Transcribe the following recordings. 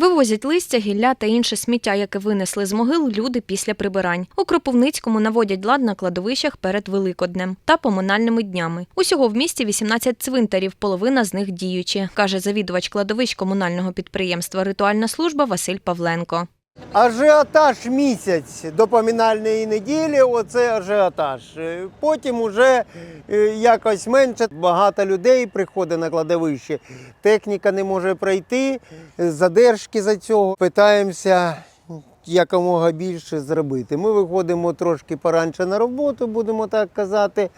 Вивозять листя, гілля та інше сміття, яке винесли з могил люди після прибирань. У Кропивницькому наводять лад на кладовищах перед Великоднем та поминальними днями. Усього в місті 18 цвинтарів, половина з них діючі, каже завідувач кладовищ комунального підприємства Ритуальна служба Василь Павленко. Ажіотаж місяць до помінальної неділі, оце ажіотаж. Е, Потім уже е, якось менше. Багато людей приходить на кладовище. Техніка не може пройти, е, задержки за цього. Питаємося якомога більше зробити. Ми виходимо трошки поранше на роботу, будемо так казати,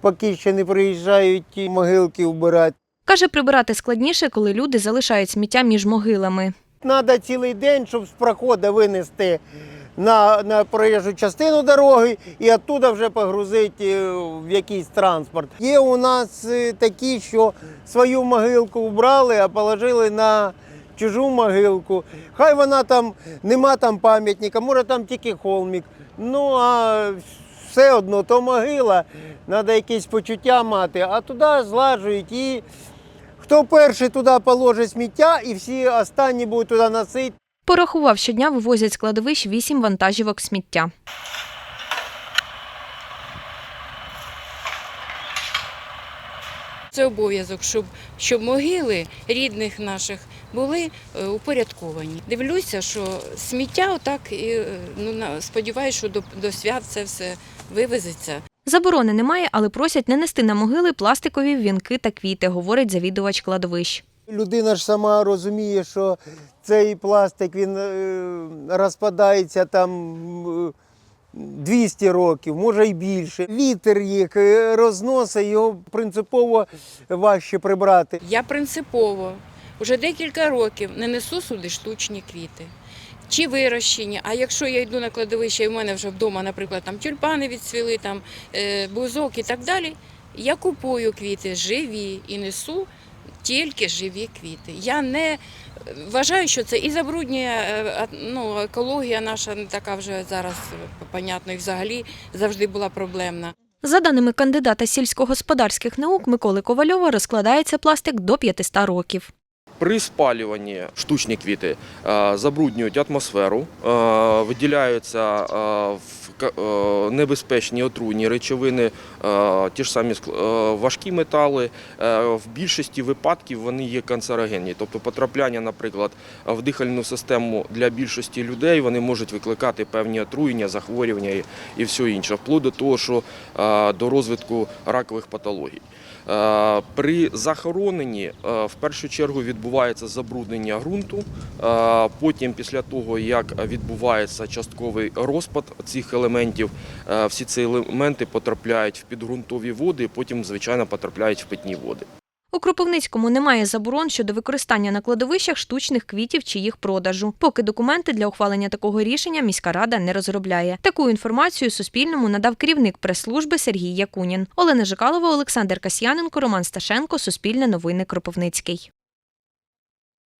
поки ще не приїжджають могилки вбирати. Каже, прибирати складніше, коли люди залишають сміття між могилами. Треба цілий день, щоб з проходу винести на, на проїжджу частину дороги і оттуда вже погрузити е, в якийсь транспорт. Є у нас е, такі, що свою могилку вбрали, а положили на чужу могилку. Хай вона там, нема там пам'ятника, може там тільки холмик. Ну а все одно то могила, треба якесь почуття мати, а туди злажують і. Хто перший туди положить сміття, і всі останні будуть туди носити. Порахував, щодня вивозять з кладовищ 8 вантажівок сміття. Це обов'язок, щоб, щоб могили рідних наших були е, упорядковані. Дивлюся, що сміття отак і е, ну на- сподіваюся, що до, до свят це все вивезеться. Заборони немає, але просять не нести на могили пластикові вінки та квіти, говорить завідувач кладовищ. Людина ж сама розуміє, що цей пластик він е, розпадається там е, 200 років, може й більше. Вітер їх е, розносить, його принципово важче прибрати. Я принципово вже декілька років не несу сюди штучні квіти. Чи вирощені, а якщо я йду на кладовище, і в мене вже вдома, наприклад, там тюльпани відцвіли, там е, бузок і так далі, я купую квіти живі і несу тільки живі квіти. Я не вважаю, що це і забруднює е, ну, екологія наша не така вже зараз, е, понятно, і взагалі завжди була проблемна. За даними кандидата сільськогосподарських наук Миколи Ковальова, розкладається пластик до 500 років. При спалюванні штучні квіти е, забруднюють атмосферу, е, виділяються е, небезпечні отруйні речовини, ті ж самі важкі метали. В більшості випадків вони є канцерогенні. Тобто потрапляння, наприклад, в дихальну систему для більшості людей вони можуть викликати певні отруєння, захворювання і- все інше, вплоть до того, що до розвитку ракових патологій. Е, При захороненні е, в першу чергу відбувається забруднення ґрунту. Е, Потім, після того, як відбувається частковий розпад цих елементів, всі ці елементи потрапляють в підґрунтові води, потім, звичайно, потрапляють в питні води. У Кропивницькому немає заборон щодо використання на кладовищах штучних квітів чи їх продажу. Поки документи для ухвалення такого рішення міська рада не розробляє. Таку інформацію Суспільному надав керівник прес-служби Сергій Якунін. Олена Жикалова, Олександр Касьяненко, Роман Сташенко, Суспільне новини Кропивницький.